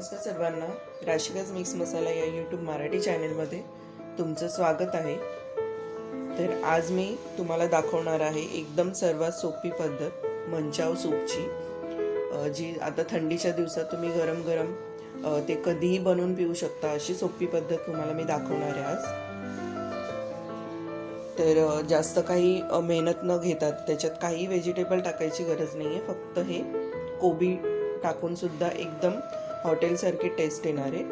नमस्कार सर्वांना राशिकाच मिक्स मसाला या यूट्यूब मराठी चॅनेलमध्ये तुमचं स्वागत आहे. तर आज मी तुम्हाला दाखवणार आहे एकदम सर्वात सोपी पद्धत मंचाव सूपची. जी आता थंडीच्या दिवसात तुम्ही गरम गरम ते कधीही बनवून पिऊ शकता अशी सोपी पद्धत तुम्हाला मी दाखवणार आहे आज. तर जास्त काही मेहनत न घेतात त्याच्यात काही व्हेजिटेबल टाकायची गरज नाही आहे फक्त हे कोबी टाकून सुद्धा एकदम हॉटेलसारखी टेस्ट येणार आहे.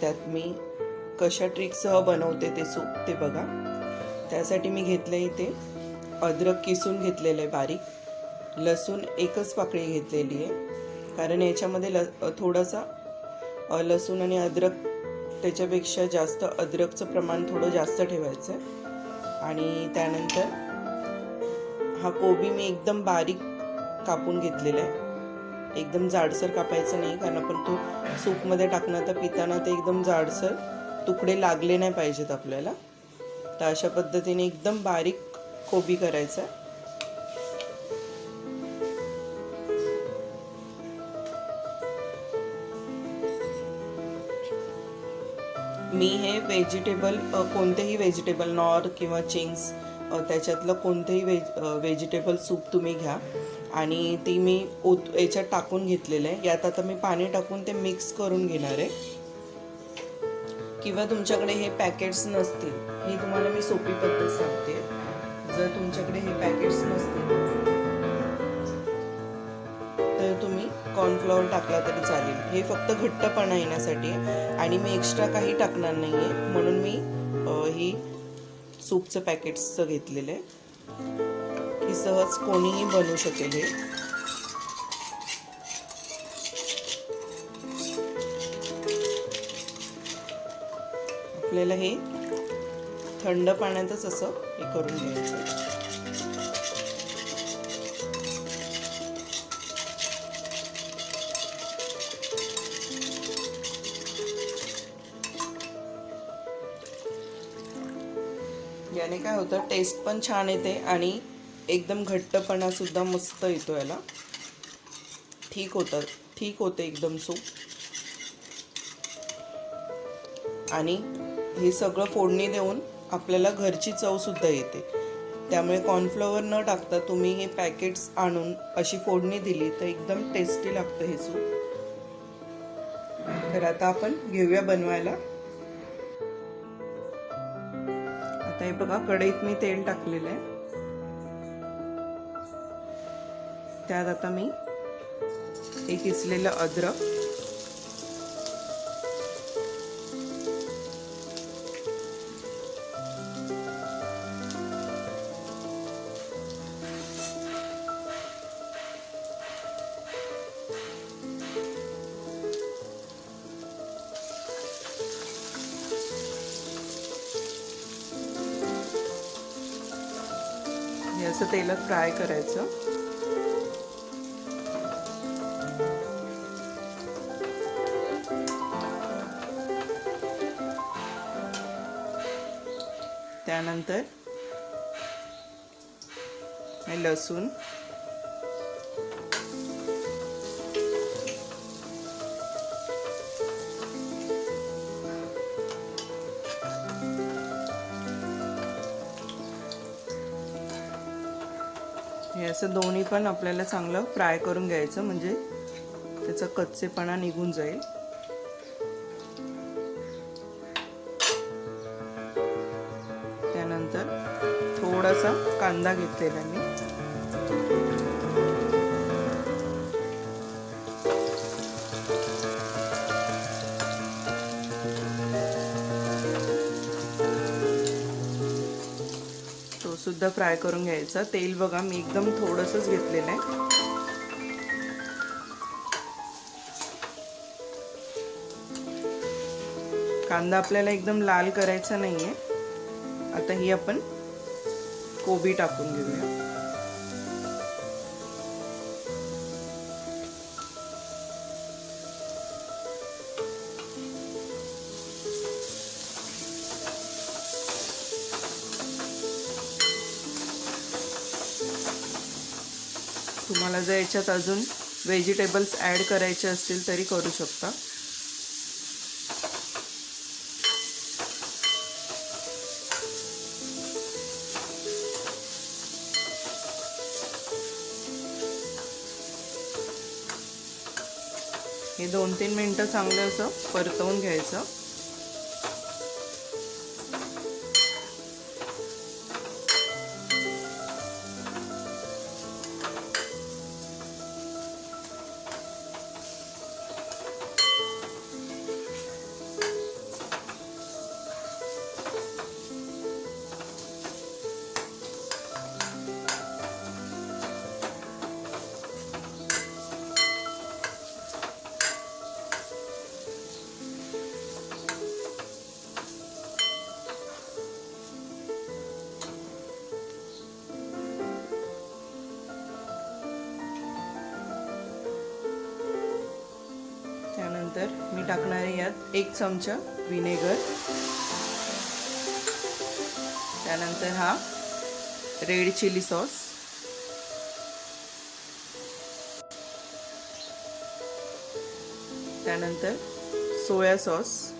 त्यात मी कशा ट्रिकसह बनवते ते सूप ते बघा. त्यासाठी मी घेतलं आहे इथे अद्रक किसून घेतलेलं आहे बारीक. लसूण एकच पाकळी घेतलेली आहे. कारण याच्यामध्ये ल थोडासा लसूण आणि अद्रक त्याच्यापेक्षा जास्त अद्रकचं प्रमाण थोडं जास्त ठेवायचं आहे. आणि त्यानंतर हा कोबी मी एकदम बारीक कापून घेतलेला आहे. एकदम जाडसर कापायचं नाही कारण आपण तो सूपमध्ये टाकणार तर पिताना ते एकदम जाडसर तुकडे लागले नाही पाहिजेत आपल्याला. तर अशा पद्धतीने एकदम बारीक कोबी करायचा. मी हे व्हेजिटेबल कोणतेही व्हेजिटेबल नॉर किंवा चिंग्स त्याच्यातलं कोणतेही व्हेज व्हेजिटेबल सूप तुम्ही घ्या. आणि ती मी ओत याच्यात टाकून घेतलेलं आहे. यात आता मी पाणी टाकून ते मिक्स करून घेणार आहे. किंवा तुमच्याकडे हे पॅकेट्स नसतील ही तुम्हाला मी सोपी पद्धत सांगते. जर तुमच्याकडे हे पॅकेट्स नसतील तर तुम्ही कॉर्नफ्लॉवर टाकला तरी चालेल. हे फक्त घट्टपणा येण्यासाठी आणि मी एक्स्ट्रा काही टाकणार नाही आहे म्हणून मी ही सूपचं पॅकेट्सचं घेतलेलं आहे. की सहज कोणीही बनवू शकेल हे. आपल्याला हे थंड पाण्यातच असं हे करून घ्यायचं याने काय होतं टेस्ट पण छान येते आणि एकदम घट्टपणासुद्धा मस्त येतो याला. ठीक होतं ठीक होते एकदम सूप आणि हे सगळं फोडणी देऊन आपल्याला घरची चव सुद्धा येते. त्यामुळे कॉर्नफ्लॉवर न टाकता तुम्ही हे पॅकेट्स आणून अशी फोडणी दिली तर एकदम टेस्टी लागतं हे सूप तर आता आपण घेऊया बनवायला. आता हे बघा कढईत मी तेल टाकलेलं आहे. त्यात आता मी हे किसलेलं अद्रक. हे असं तेलात फ्राय करायचं. त्यानंतर लसूण. हे असं दोन्ही पण आपल्याला चांगलं फ्राय करून घ्यायचं म्हणजे त्याचा कच्चेपणा निघून जाईल. थोडासा कांदा घेतलेला मी. तो सुद्धा फ्राय करून घ्यायचा. तेल बघा मी एकदम थोडंसंच घेतलेलं आहे. कांदा आपल्याला एकदम लाल करायचा नाही आहे आता ही आपण कोबी टाकून घेऊया. तुम्हाला जर याच्यात अजून व्हेजिटेबल्स ॲड करायचे असतील तरी करू शकता. हे दोन तीन मिनटं चांगलं असं परतवून घ्यायचं. त्यानंतर मी टाकणार आहे यात एक चमचा विनेगर. त्यानंतर हा रेड चिली सॉस. त्यानंतर सोया सॉस.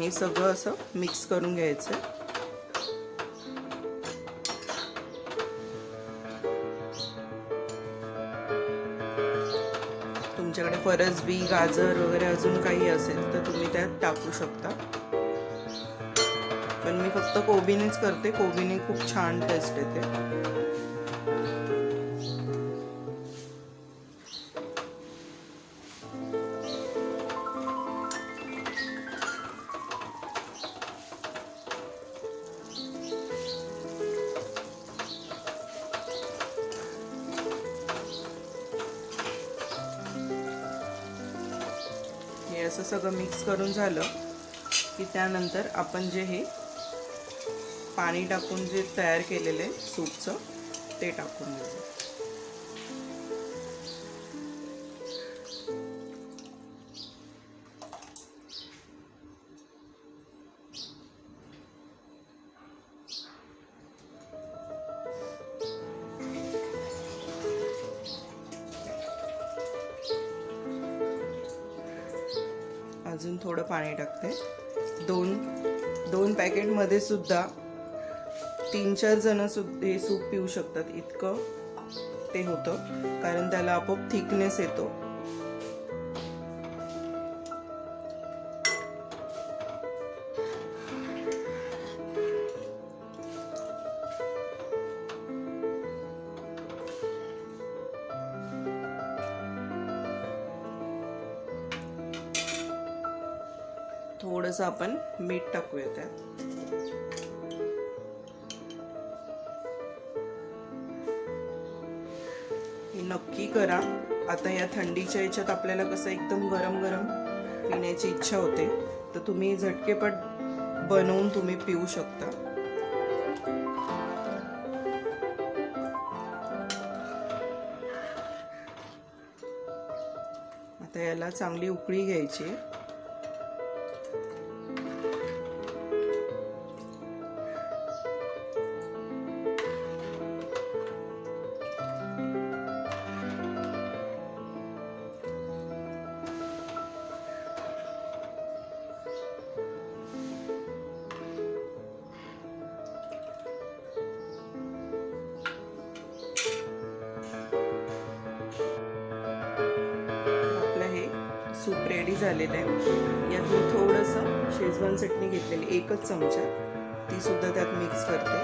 हे सगळं असं मिक्स करून घ्यायचं. तुमच्याकडे फरसबी गाजर वगैरे अजून काही असेल तर तुम्ही त्यात टाकू शकता. पण मी फक्त कोबीनेच करते. कोबीने खूप छान टेस्ट येते. असं सगळं मिक्स करून झालं की त्यानंतर आपण जे हे पाणी टाकून जे तयार केलेलं आहे सूपचं ते टाकून देऊ. अजून थोडं पाणी टाकते. दोन दोन पॅकेटमध्ये सुद्धा तीन चार जण सु हे सूप पिऊ शकतात. इतकं ते होतं. कारण त्याला आपोआप थिकनेस येतो. थोडंसं आपण मीठ टाकूया त्यात. नक्की करा. आता या थंडीच्या याच्यात आपल्याला कसं एकदम गरम गरम पिण्याची इच्छा होते तर तुम्ही झटकेपट बनवून तुम्ही पिऊ शकता. आता याला चांगली उकळी घ्यायची रेडी झालेलं आहे. यात मी थोडंसं शेजवान चटणी घेतलेली एकच चमचा. ती सुद्धा त्यात मिक्स करते.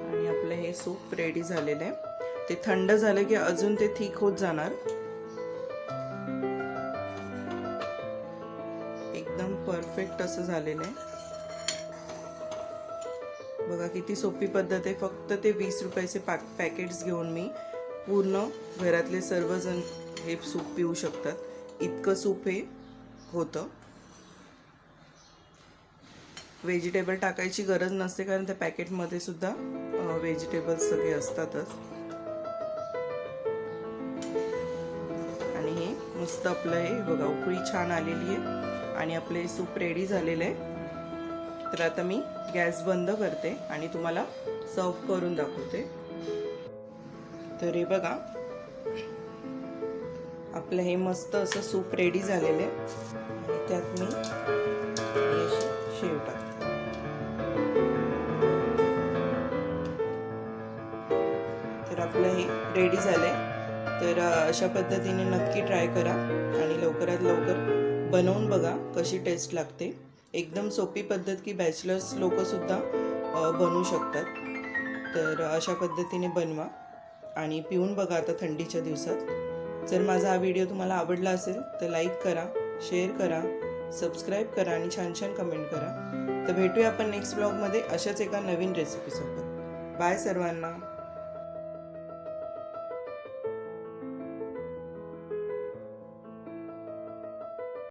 आणि आपलं हे सूप रेडी झालेलं आहे. ते थंड झालं की अजून ते थीक होत जाणार. असं झालेलं आहे. बघा किती सोपी पद्धत आहे. फक्त ते वीस रुपयाचे पॅक पॅकेट्स घेऊन मी पूर्ण घरातले सर्वजण हे सूप पिऊ शकतात. इतकं सूप हे होतं. व्हेजिटेबल टाकायची गरज नसते कारण त्या पॅकेटमध्ये सुद्धा व्हेजिटेबल्स सगळे असतातच. आणि हे मस्त आपलं हे बघा उकळी छान आलेली आहे. आणि आपले सूप रेडी झालेलं आहे. तर आता मी गॅस बंद करते आणि तुम्हाला सर्व करून दाखवते. तर हे बघा आपलं हे मस्त असं सूप रेडी झालेलं आहे. आणि त्यात मी शेव टाकते तर आपलं हे रेडी झालंय. तर अशा पद्धतीने नक्की ट्राय करा आणि लवकरात लवकर बनवून बघा. कशी टेस्ट लागते? एकदम सोपी पद्धत की बॅचलर्स लोकंसुद्धा बनवू शकतात. तर अशा पद्धतीने बनवा आणि पिऊन बघा आता थंडीच्या दिवसात. जर माझा हा व्हिडिओ तुम्हाला आवडला असेल तर लाईक करा शेअर करा सबस्क्राईब करा आणि छान छान कमेंट करा. तर भेटूया आपण नेक्स्ट ब्लॉगमध्ये अशाच एका नवीन रेसिपीसोबत बाय सर्वांना.